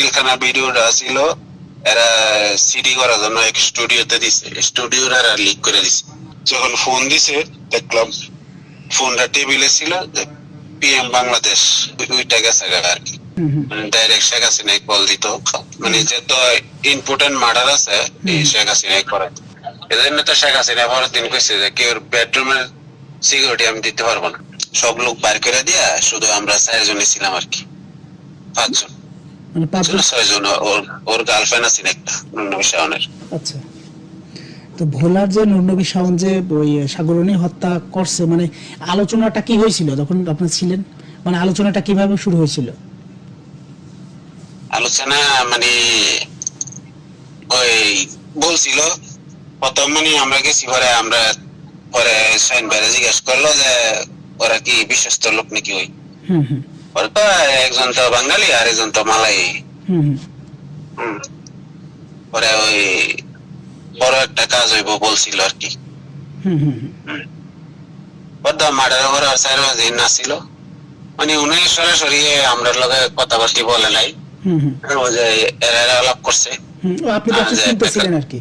পিলখানা ভিডিওটা ছিল এরা সিডি করার জন্য এক স্টুডিওতে দিছে। স্টুডিওর এরা লিক করে দিছে। যখন ফোন দিছে দেখলাম ফোনটা টেবিলে ছিল পিএম বাংলাদেশ ওইটা গেছে আর কি। ডাইরেক্ট শেখ হাসিনাই কল দিত। মানে যেহেতু ইম্পর্টেন্ট মার্ডার আছে শেখ হাসিনাই করে এই জন্য তো শেখ হাসিনা পরের দিন কইছে যে কেউ বেডরুমের সিকিউরিটি আমি দিতে পারব না। সব লোক বার করে দিয়া শুধু আমরা চারজনই ছিলাম আর কি। পাঁচজন। মানে ছয়জন ওর ওর গার্লফ্রেন্ড আছে একটা শাওনের। আচ্ছা। তো ভোলার যে নুরনবী শাওন যে ওই সাগরণী হত্যা করছে মানে আলোচনাটা কি হয়েছিল? যখন আপনি ছিলেন মানে আলোচনাটা কীভাবে শুরু হয়েছিল? আলোচনা মানে ওই বলছিল প্রথম মানে আমরা গেছি পরে আমরা পরে সাইন বাইরে জিজ্ঞেস করল যে ওরা কি বিশ্বস্ত লোক নাকি ওই? হুম হুম। একজন তো বাঙালি আর একজন তো মালাই। পরে ওই বড় একটা কাজ হইব বলছিল আর কি। হুম। মার্ডার করে আর চার দিন নাছিল মানে উনি সরাসরি আমরা লগে কথাবার্তি বলে নাই। হুম যে এরা আলাপ করছে। আপনি শুনতেছিলেন আর কি।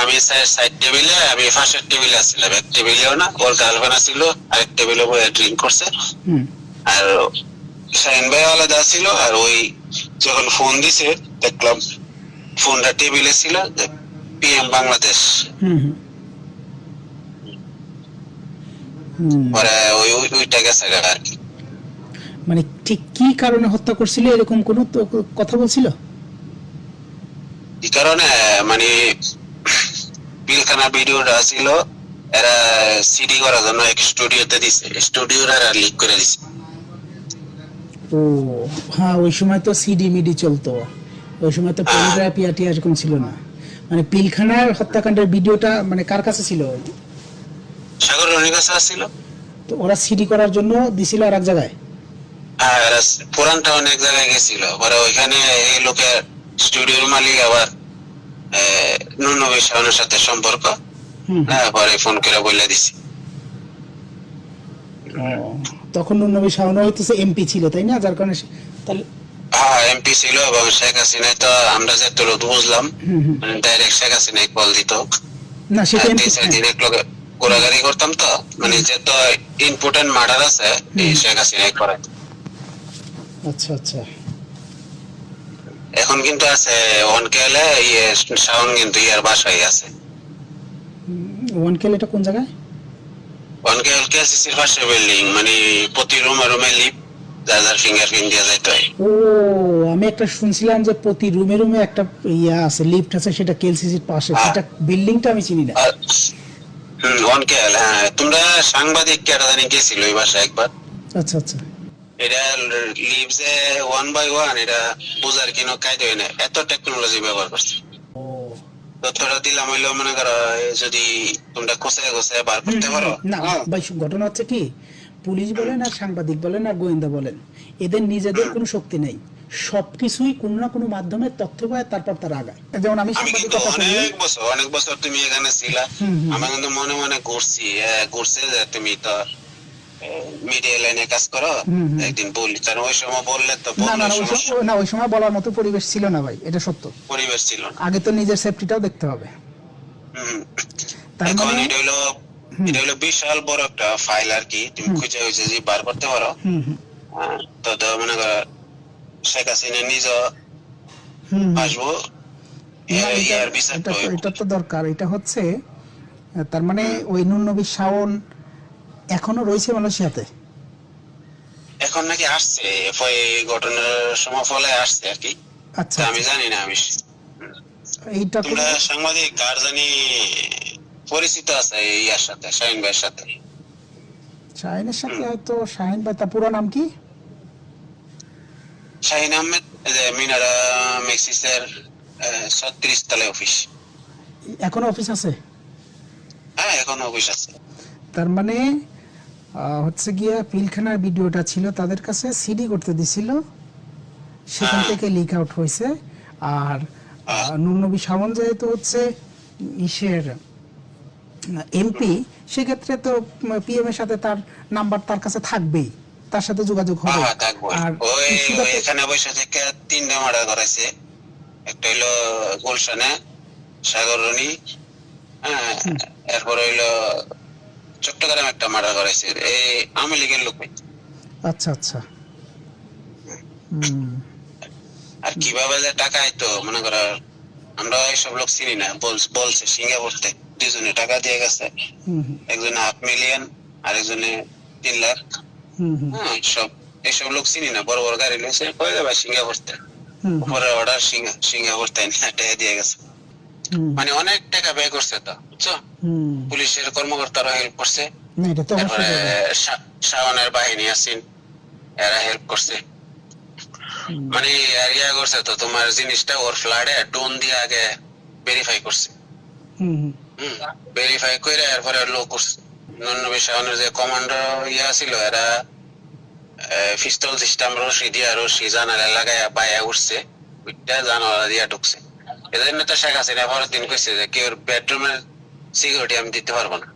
আমি সাইড টেবিলে আমি ফার্স্টের টেবিলে আসছিলাম এক টেবিলেও না ওর গার্লফ্রেন্ড ছিল আরেক টেবিলে বসে ড্রিঙ্ক করছে। আর শাহিন ভাই আলাদা ছিল আর ওই যখন ফোন দিছে দেখলাম ফোনটা টেবিলে ছিল পিএম বাংলাদেশ। হুম হুম। হুম। পরে ওই ওই- ওইটা গেছে আর কি। মানে ঠিক কি কারণে হত্যা করছিল এরকম কোন কথা বলছিল? এই কারণে? মানে পিলখানা ভিডিওটা ছিল এরা সিডি করার জন্য এক স্টুডিওতে দিছে স্টুডিওর লিক করে দিছে। হ্যাঁ ওই সময় তো সিডি মিডি চলতো। ওই সময় তো পেনড্রাইভ ইয়াটি এরকম ছিল না। মানে পিলখানার হত্যাকাণ্ডের ভিডিওটা মানে কার কাছে ছিল সাগর রনির কাছে আসছিল। তো ওরা সিডি করার জন্য দিছিল আর এক জায়গায়? অনেক জায়গায় গেছিল। পরে ওইখানে এই লোকের স্টুডিওর মালিক আবার নুনবী শাহনের সাথে সম্পর্ক। হ্যাঁ পরে ফোন করে বলে দিছি। তখন নবী শাহন হইতেছে এমপি ছিল তাই না? যার কারণে তাহলে হ্যাঁ এমপি ছিল এবং শেখ হাসিনা তো আমরা যে তোর বুঝলাম ডাইরেক্ট শেখ হাসিনাই কল দিত। না সেটা এমপি চার দিন এক করতাম তো মানে যে তো ইম্পর্টেন্ট মার্ডার আছে এই শেখ হাসিনাই করে। আচ্ছা আচ্ছা। এখন কিন্তু আছে ওয়ান কেলে ইয়ে শাওন কিন্তু ইয়ার বাসায় আছে। ওয়ান কেল এটা কোন জায়গায়? ওয়ান কেল কেসিসির পাশে বিল্ডিং মানে প্রতি রুমে রুমে লিপ যার ফিঙ্গারপ্রিন্ট দিয়ে যাইতে হয় ও আমি একটা শুনছিলাম যে প্রতি রুমে রুমে একটা ইয়া আছে লিফট আছে সেটা কেলসিসির পাশে। হ্যাঁ। সেটা বিল্ডিংটা আমি চিনি না। আর হুম ওয়ান কেল হ্যাঁ তোমরা সাংবাদিক কেটা জানি গেছিল ওই বাসায় একবার? আচ্ছা আচ্ছা। এটা leaves a one by one এটা বুঝার কিনো কায়দা হয় না এত টেকনোলজি ব্যবহার করছে। তথ্যটা দিলাম হইল মনে করো যদি তোমরা কোথায় কোথায় বার করতে পারো। না ভাই ঘটনা হচ্ছে কি? পুলিশ বলেন আর সাংবাদিক বলেন আর গোয়েন্দা বলেন এদের নিজেদের কোনো শক্তি নেই। সবকিছুই কোনো না কোনো মাধ্যমে তথ্য পায় তারপর তারা আগায়। যেমন আমি আমি সাংবাদিকতা করি। অনেক বছর অনেক বছর তুমি এখানে ছিলা। হুম, হুম। আমি কিন্তু মনে মনে ঘুরছি হ্যাঁ, ঘুরছে যে তুমি তো মিডিয়া লাইনে কাজ করো। একদিন বললি। কারণ ওই সময় বললে তো না না না, ওই সময়- না ওই সময় বলার মতো পরিবেশ ছিল না ভাই এটা সত্য। পরিবেশ ছিল না। আগে তো নিজের সেফটিটাও দেখতে হবে। তার মানে এটা হলো এটা হলো বিশাল বড় একটা ফাইল আর কি। তুমি খুঁজে যে বার করতে পারো। হ্যাঁ, তো মনে করো শেখ হাসিনা নিজ। আসব। এটা- তো- দরকার। এটা হচ্ছে তার মানে ওই নুন নবী শাওন এখনও রয়েছে মালয়েশিয়াতে এখন নাকি আসছে ফ- এই ঘটনার সময় ফলে আসছে আর কি। আচ্ছা আমি জানি না আমি এইটা তোমরা সাংবাদিক কার জানি পরিচিত আছে এই ইয়ার সাথে শাহিন ভাইয়ের সাথে? শাহিনের সাথে হয়তো শাহিন ভাই তার পুরো নাম কি? শাহিন আহমেদ মিনারা মেক্সিসের ছত্রিশ তলায় অফিস। এখনও অফিস আছে? হ্যাঁ এখন অফিস আছে। তার মানে হচ্ছে গিয়া পিলখানার ভিডিওটা ছিল তাদের কাছে সিডি করতে দিছিল। সেখান হ্যাঁ। থেকে লিক আউট হয়েছে। আর নুরনবী শাওন যেহেতু হচ্ছে ইসের এমপি সেক্ষেত্রে তো পিএম এর সাথে তার নাম্বার তার কাছে থাকবেই। তার সাথে যোগাযোগ হবে। হ্যাঁ আর এখানে বসে থেকে তিনটা মার্ডার করাইছে একটা হইল গুলশানে সাগরণী হ্যাঁ এরপর হইল চট্টগ্রাম একটা মার্ডার করাইছে এই আওয়ামী লীগের লোক। আচ্ছা আচ্ছা। আর কীভাবে যে টাকা আইতো মনে করো আমরা এইসব লোক চিনি না বল- বলছে সিঙ্গাপুরতে। দুজনে টাকা দিয়ে গেছে। একজনে হাফ মিলিয়ন আর একজনে তিন লাখ। হ্যাঁ সব এইসব লোক চিনি না বড় বড় গাড়ি লইছে কয়ে যাবে সিঙ্গাপুরতে? হুম, উপরে অর্ডার সিঙ্গাপুর টাকা দিয়ে গেছে। মানে অনেক টাকা ব্যয় করছে তো বুঝছ। পুলিশের কর্মকর্তারা হেল্প করছে। তারপরে শাওনের বাহিনী আছেন এরা হেল্প করছে। মানে আর ইয়া করছে তো তোমার জিনিসটা ওর ফ্লাডে ডোন দিয়ে আগে ভেরিফাই করছে। ভেরিফাই করে এরপরে লো করছে নন্নবী শাওনের যে কমান্ডার ইয়া ছিল এরা পিস্তল সিস্টেম রশি দিয়া রশি জানালা লাগাইয়া পায়া উঠছে। উঠটা জানালা দিয়া ঢুকছে। এজন্য তো শেখ হাসিনা পরের দিন কইছে যে কেউ বেডরুমের সিকিউরিটি আমি দিতে পারব না।